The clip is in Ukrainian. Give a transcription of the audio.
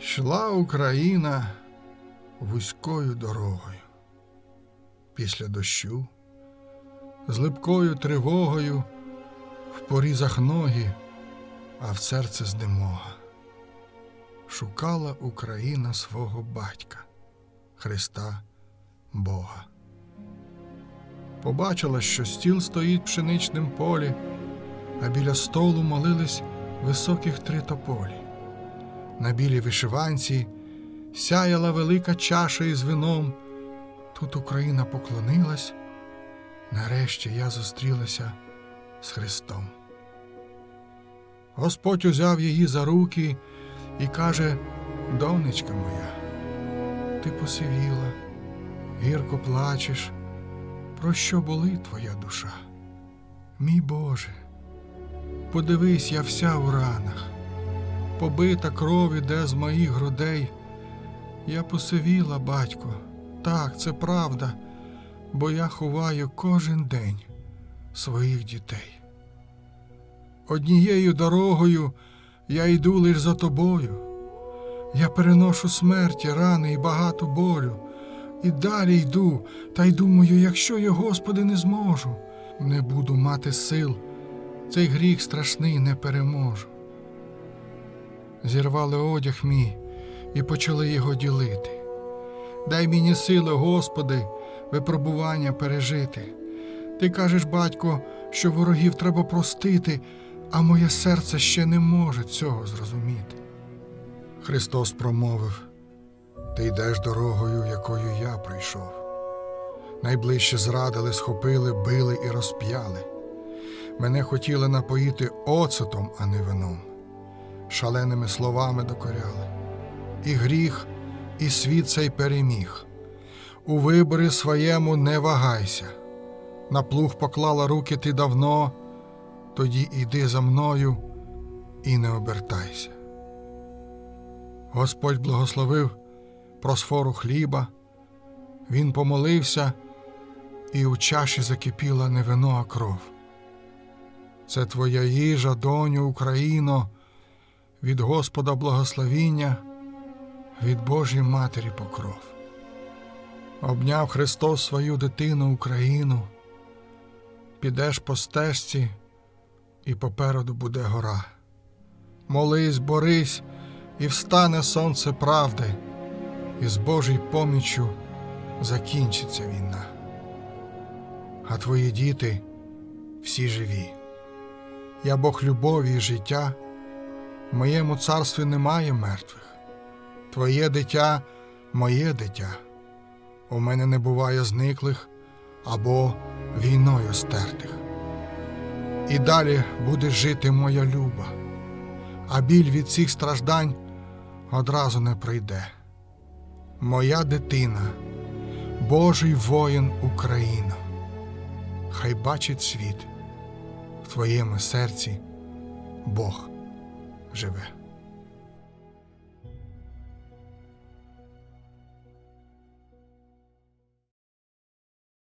Йшла Україна вузькою дорогою. Після дощу, з липкою тривогою, в порізах ноги, а в серце здимога. Шукала Україна свого батька, Христа Бога. Побачила, що стіл стоїть в пшеничним полі, а біля столу молились високих три тополі. На білій вишиванці сяяла велика чаша із вином. Тут Україна поклонилась. Нарешті я зустрілася з Христом. Господь узяв її за руки і каже: Донечка моя, ти посивіла, гірко плачеш. Про що болить твоя душа? Мій Боже, подивись, я вся у ранах побита кров іде з моїх грудей. Я посивіла, батько, так, це правда, бо я ховаю кожен день своїх дітей. Однією дорогою я йду лиш за тобою. Я переношу смерті, рани і багато болю. І далі йду, та й думаю, якщо я, Господи, не зможу, не буду мати сил, цей гріх страшний не переможу зірвали одяг мій і почали його ділити. Дай мені сили, Господи, випробування пережити. Ти кажеш, батько, що ворогів треба простити, а моє серце ще не може цього зрозуміти. Христос промовив: Ти йдеш дорогою, якою я прийшов. Найближче зрадили, схопили, били і розп'яли. Мене хотіли напоїти оцетом, а не вином шаленими словами докоряли. І гріх, і світ цей переміг. У виборі своєму не вагайся. На плуг поклала руки ти давно, тоді іди за мною і не обертайся. Господь благословив просфору хліба, він помолився, і у чаші закипіла не вино, а кров. Це твоя їжа, доню, Україно, від Господа благословіння, від Божої Матері покров. Обняв Христос свою дитину Україну, підеш по стежці, і попереду буде гора. Молись, борись, і встане сонце правди, і з Божою поміччю закінчиться війна. А твої діти всі живі. Я Бог любові і життя. Моєму царстві немає мертвих. Твоє дитя моє дитя. У мене не буває зниклих або війною стертих. І далі буде жити моя люба, а біль від цих страждань одразу не прийде. Моя дитина, Божий воїн Україна, хай бачить світ в твоєму серці Бог Rebe.